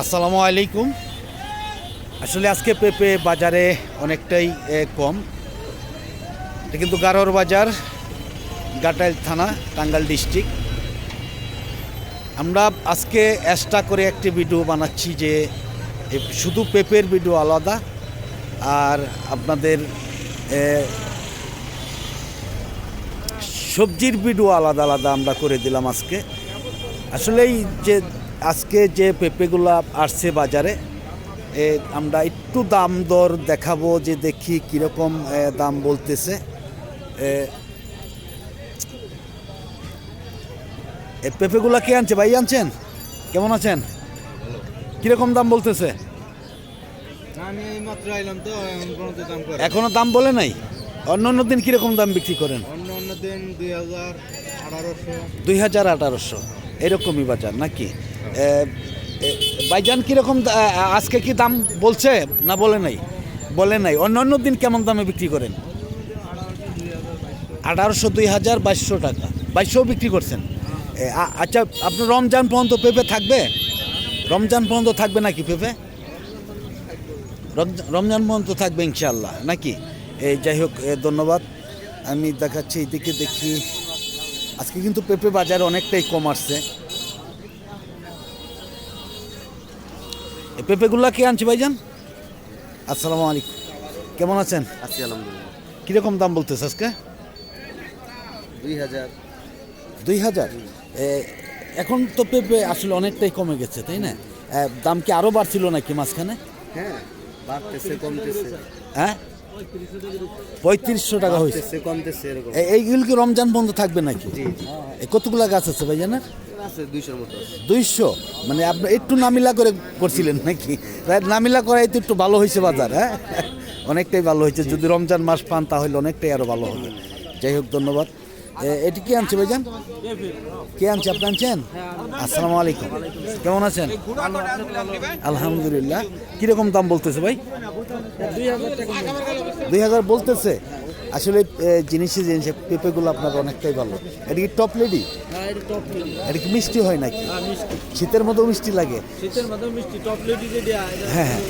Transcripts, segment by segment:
আসসালামু আলাইকুম। আসলে আজকে পেঁপে বাজারে অনেকটাই কম। এটা কিন্তু গারোর বাজার, গাটাইল থানা, টাঙ্গাইল ডিস্ট্রিক্ট। আমরা আজকে এক্সট্রা করে একটি ভিডিও বানাচ্ছি যে শুধু পেঁপের ভিডিও আলাদা, আর আপনাদের সবজির ভিডিও আলাদা আলাদা আমরা করে দিলাম আজকে। আসলেই যে আজকে যে পেঁপেগুলো আসছে বাজারে এ, আমরা একটু দাম দর দেখাবো যে দেখি কীরকম দাম বলতেছে। পেঁপেগুলা কে আনছে? ভাই আনছেন? কেমন আছেন? কীরকম দাম বলতেছে? এখন দাম বলে নাই? অন্য অন্য দিন কীরকম দাম বিক্রি করেন? অন্য অন্য দিন দুই হাজার আঠারোশো। দুই হাজার আঠারোশো। এরকমই বাজার নাকি? ভাইজান কীরকম আজকে কি দাম বলছে না বলে নাই? বলে নাই। অন্য অন্য দিন কেমন দামে বিক্রি করেন? আঠারোশো দুই হাজার বাইশশো টাকা। বাইশশো বিক্রি করছেন। আচ্ছা আপনার রমজান পর্যন্ত পেঁপে থাকবে? রমজান পর্যন্ত থাকবে নাকি পেঁপে? রমজান পর্যন্ত থাকবে ইনশাল্লাহ নাকি? এই যাই হোক ধন্যবাদ। আমি দেখাচ্ছি এইদিকে দেখি। আজকে কিন্তু পেঁপে বাজার অনেকটাই কম আসছে। পেঁপেগুলা কে আনছে ভাইজান? আসসালামু আলাইকুম। কেমন আছেন? আছি আলহামদুলিল্লাহ। কীরকম দাম বলতেছে আজকে? দুই হাজার। দুই হাজার? এখন তো পেঁপে আসলে অনেকটাই কমে গেছে তাই না? দাম কি আরও বাড়ছিল নাকি মাঝখানে? হ্যাঁ বাড়তেছে কমতেছে। হ্যাঁ? পঁয়ত্রিশশো টাকা হয়েছে। কমতেছে এরকম। এইগুলো কি রমজান বন্ধ থাকবে নাকি? কতগুলা গাছ আছে ভাইজানের? দুইশো? মানে আপনি একটু নামিলা করে করছিলেন নাকি? নামিলা করাই তো একটু ভালো হয়েছে বাজার হ্যাঁ? অনেকটাই ভালো হয়েছে। যদি রমজান মাস পান তাহলে অনেকটাই আরও ভালো হবে। যাই হোক, ধন্যবাদ। এটি কে আনছে ভাইজান? কে আনছে? আপনি আনছেন? আসসালামু আলাইকুম। কেমন আছেন? আলহামদুলিল্লাহ। কীরকম দাম বলতেছে ভাই? দুই হাজার বলতেছে। আসলে জিনিসে জিনিসে, পেঁপেগুলো আপনার অনেকটাই ভালো। এটা কি টপ লেডি এটা কি মিষ্টি হয় নাকি? শীতের মতো মিষ্টি লাগে? শীতের মধ্যে মিষ্টি। টপ লেডি যেটা হ্যাঁ হ্যাঁ।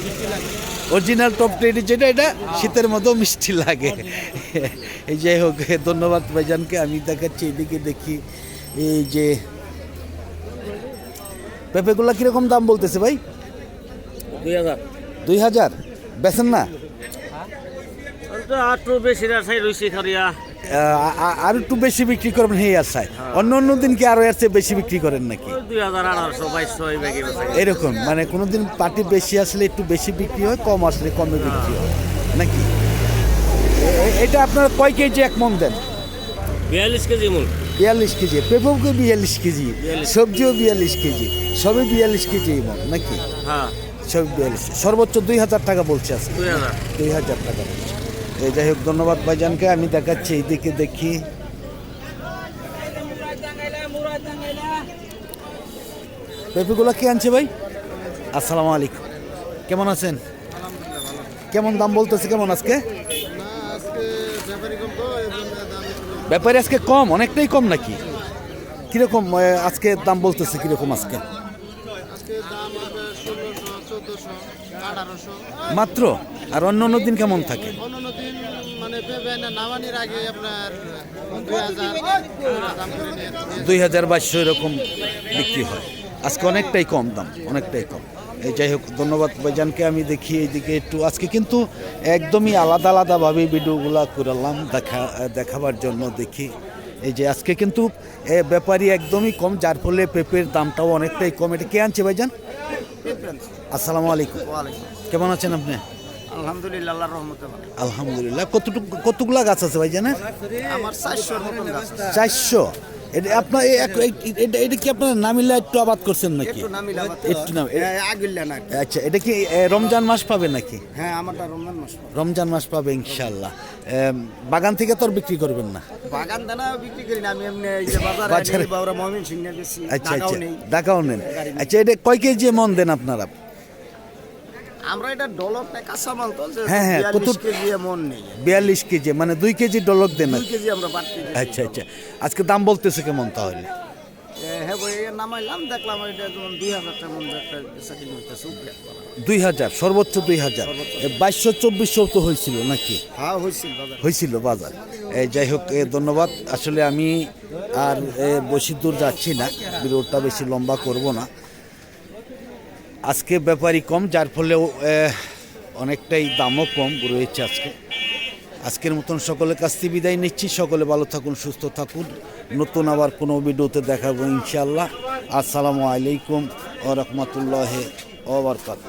অরিজিনাল টপ লেডি যেটা এটা শীতের মতো মিষ্টি লাগে। এই যাই হোক ধন্যবাদ ভাইজানকে। আমি দেখাচ্ছি এদিকে দেখি। এই যে পেঁপেগুলা কীরকম দাম বলতেছে ভাই? দুই হাজার। দুই হাজার? বেছেন না? আটটু বেশি রাখাই রয়েছে খারিয়া। আর একটু বেশি বিক্রি করবেন এই আশায়। অন্য অন্য দিন কি আরও এর চেয়ে বেশি বিক্রি করেন নাকি? এরকম মানে কোনোদিন পার্টি বেশি আসলে একটু বেশি বিক্রি হয় কম আসলে কমে বিক্রি হয় নাকি? এটা আপনার কয় কেজি এক মন দেন? বিয়াল্লিশ কেজি মূল বিয়াল্লিশ কেজি পেঁপেও বিয়াল্লিশ কেজি সবজিও বিয়াল্লিশ কেজি সবই বিয়াল্লিশ কেজি মন নাকি? হ্যাঁ। সব বিয়াল্লিশ সর্বোচ্চ দুই হাজার টাকা বলছে আজকে। দুই হাজার টাকা বলছে। এই যাই হোক, ধন্যবাদ ভাইজানকে, আমি দেখাচ্ছি এইদিকে দেখি। পেঁপেগুলো কে আনছে ভাই? আসসালামু আলাইকুম। কেমন আছেন? কেমন দাম বলতেছে, কেমন আজকে? ব্যাপারী আজকে কম, অনেকটাই কম নাকি? কীরকম আজকে দাম বলতেছে কীরকম আজকে? মাত্র? আর অন্য অন্য দিন কেমন থাকে? নামানির আগে আপনার দুই হাজার বাইশশো এরকম বিক্রি হয়। আজকে অনেকটাই কম দাম অনেকটাই কম। এই যাই হোক ধন্যবাদ ভাইজানকে আমি দেখি এইদিকে একটু। আজকে কিন্তু একদমই আলাদা আলাদাভাবে ভিডিওগুলো করলাম দেখা দেখাবার জন্য দেখি। এই যে আজকে কিন্তু এ, ব্যাপারী একদমই কম যার ফলে পেঁপের দামটাও অনেকটাই কম। এটা কে আনছে ভাইজান? আসসালামু আলাইকুম। কেমন আছেন আপনি? আলহামদুলিল্লাহ আল্লাহর রহমতে আলহামদুলিল্লাহ। কতটুকু কতগুলা গাছ আছে ভাইজানের আমার চারশোর মতন গাছ চারশো? এটা আপনার এই এক- এই- এটা এটা কি আপনার নামিলা একটু আবাদ করছেন নাকি? নামিলা একটু নাম এ- আগিল্লা না আচ্ছা এটা কি এ, রমজান মাস পাবে নাকি? হ্যাঁ আমারটা রমজান মাস রমজান মাস পাবে ইনশাল্লাহ এম, বাগান থেকে তো আর বিক্রি করবেন না। বাগান দানা বিক্রি করি না আমি এমনি এই যে বাজারে বাজারে। নেই, বাবরা মমিন সিং না বেশি আচ্ছা আচ্ছা। নেই। ঢাকাও নেন আচ্ছা এটা কয় কেজি মন দেন আপনারা? আমরা এটা ডলর কাঁচা মাল তো হ্যাঁ, হ্যাঁ, 42 কত- কেজি মন নেই। বিয়াল্লিশ কেজি মানে দুই কেজি ডলক দেন দুই কেজি আমরা বাড়তি আচ্ছা আচ্ছা। আজকে দাম বলতেছে কেমন তাহলে? হ্যাঁ বই নামাইলাম দেখলাম এটা যেমন দুই হাজার টাকা একটা বেচা হইতেছে দুই হাজার সর্বোচ্চ দুই হাজার। বাইশশো চব্বিশশো তো হয়েছিল নাকি? হ্যাঁ হয়েছিল বাজার। হয়েছিল বাজার। যাই হোক এ, ধন্যবাদ। আসলে আমি আর বেশি দূর যাচ্ছি না। ভিডিওটা বেশি লম্বা করব না। আজকে ব্যাপারই কম, যার ফলে অনেকটাই দামও কম রয়েছে আজকে। আজকের মতন সকলের কাছ থেকে বিদায় নিচ্ছি। সকলে ভালো থাকুন, সুস্থ থাকুন। নতুন আবার কোনো ভিডিওতে দেখাবো ইনশাল্লাহ আসসালামু আলাইকুম ও রহমতুল্লাহ ওবরকাত